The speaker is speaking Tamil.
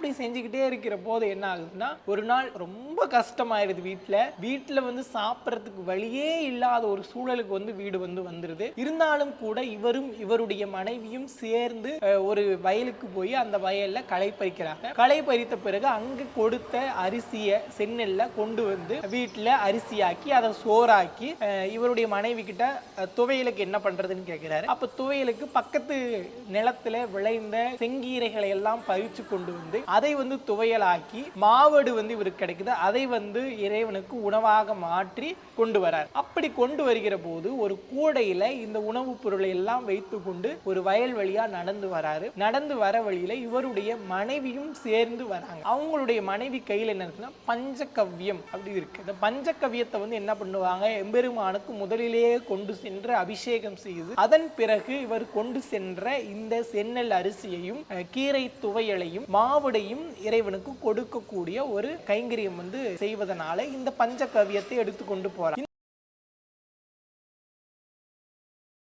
அப்படி செஞ்சுக்கிட்டே இருக்கிற போது என்ன ஆகுதுன்னா ஒரு நாள் ரொம்ப கஷ்டமாயிருது வீட்டில் வீட்டில் வந்து சாப்பிட்றதுக்கு வழியே இல்லாத ஒரு சூழலுக்கு வந்து வீடு வந்து வந்துருது. இருந்தாலும் கூட இவரும் இவருடைய மனைவியும் சேர்ந்து ஒரு வயலுக்கு போய் அந்த வயலில் களை பறிக்கிறாங்க. களை பறித்த பிறகு அங்கு கொடுத்த அரிசியை செந்நெல்ல கொண்டு வந்து வீட்டில் அரிசியாக்கி அதை சோறாக்கி இவருடைய மனைவி கிட்ட துவையலுக்கு என்ன பண்றதுன்னு கேட்கிறாரு அப்ப துவையலுக்கு பக்கத்து நிலத்துல விளைந்த செங்கீரைகளை எல்லாம் பறிச்சு கொண்டு வந்து அதை வந்து துவையலாக்கி மாவடு வந்து இவருக்கு கிடைக்குது. அதை வந்து இறைவனுக்கு உணவாக மாற்றி கொண்டு வரார். அப்படி கொண்டு வருகிற போது ஒரு கூடையில இந்த உணவுப் பொருளை எல்லாம் வைத்து கொண்டு ஒரு வயல் வழியா நடந்து வராரு. நடந்து வர வழியில இவருடைய மனைவியும் சேர்ந்து வராங்க. அவங்களுடைய மனைவி கையில் என்ன இருக்குன்னா பஞ்சகவ்யம் அப்படி இருக்கு. இந்த பஞ்சகவ்யத்தை வந்து என்ன பண்ணுவாங்க? எம்பெருமானுக்கு முதலிலேயே கொண்டு சென்று அபிஷேகம் செய்து அதன் பிறகு இவர் கொண்டு சென்ற இந்த சென்னல் அரிசியையும் கீரை துவையலையும் மாவுடையும் இறைவனுக்கு கொடுக்கக்கூடிய ஒரு கைங்கரியம் வந்து செய்வதனால இந்த பஞ்ச கவியத்தை எடுத்துக்கொண்டு போறார்